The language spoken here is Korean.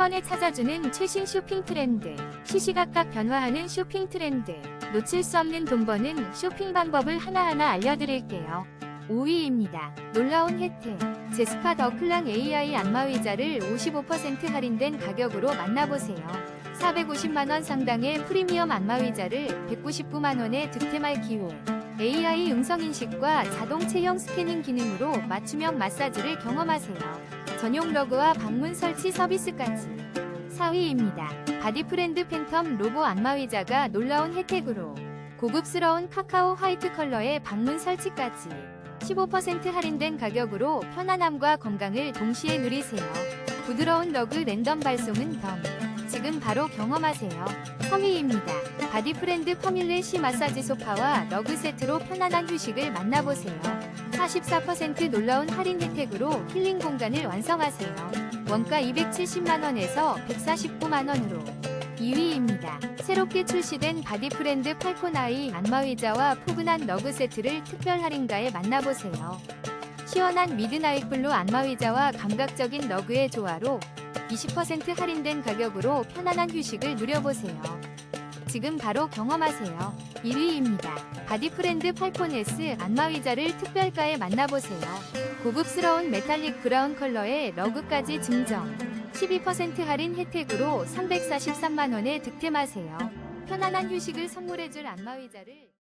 번에 찾아주는 최신 쇼핑 트렌드. 시시각각 변화하는 쇼핑 트렌드. 놓칠 수 없는 돈 버는 쇼핑 방법을 하나하나 알려드릴게요. 5위입니다. 놀라운 혜택. 제스파 더 클랑 AI 안마의자를 55% 할인된 가격으로 만나보세요. 450만원 상당의 프리미엄 안마의자를 199만원에 득템할 기회. AI 음성인식과 자동 체형 스캐닝 기능으로 맞춤형 마사지를 경험하세요. 전용 러그와 방문 설치 서비스까지. 4위입니다. 바디프렌드 팬텀 로보 안마 의자가 놀라운 혜택으로 고급스러운 카카오 화이트 컬러의 방문 설치까지 15% 할인된 가격으로 편안함과 건강을 동시에 누리세요. 부드러운 러그 랜덤 발송은 덤. 지금 바로 경험하세요. 3위입니다. 바디프렌드 퍼뮬레 시 마사지 소파와 러그 세트로 편안한 휴식을 만나보세요. 44% 놀라운 할인 혜택으로 힐링 공간을 완성하세요. 원가 270만원에서 149만원으로 2위입니다. 새롭게 출시된 바디프렌드 팔코나이 안마의자와 포근한 러그 세트를 특별 할인가에 만나보세요. 시원한 미드나잇 블루 안마의자와 감각적인 러그의 조화로 20% 할인된 가격으로 편안한 휴식을 누려보세요. 지금 바로 경험하세요. 1위입니다. 바디프렌드 팔콘 S 안마의자를 특별가에 만나보세요. 고급스러운 메탈릭 브라운 컬러의 러그까지 증정. 12% 할인 혜택으로 343만원에 득템하세요. 편안한 휴식을 선물해줄 안마의자를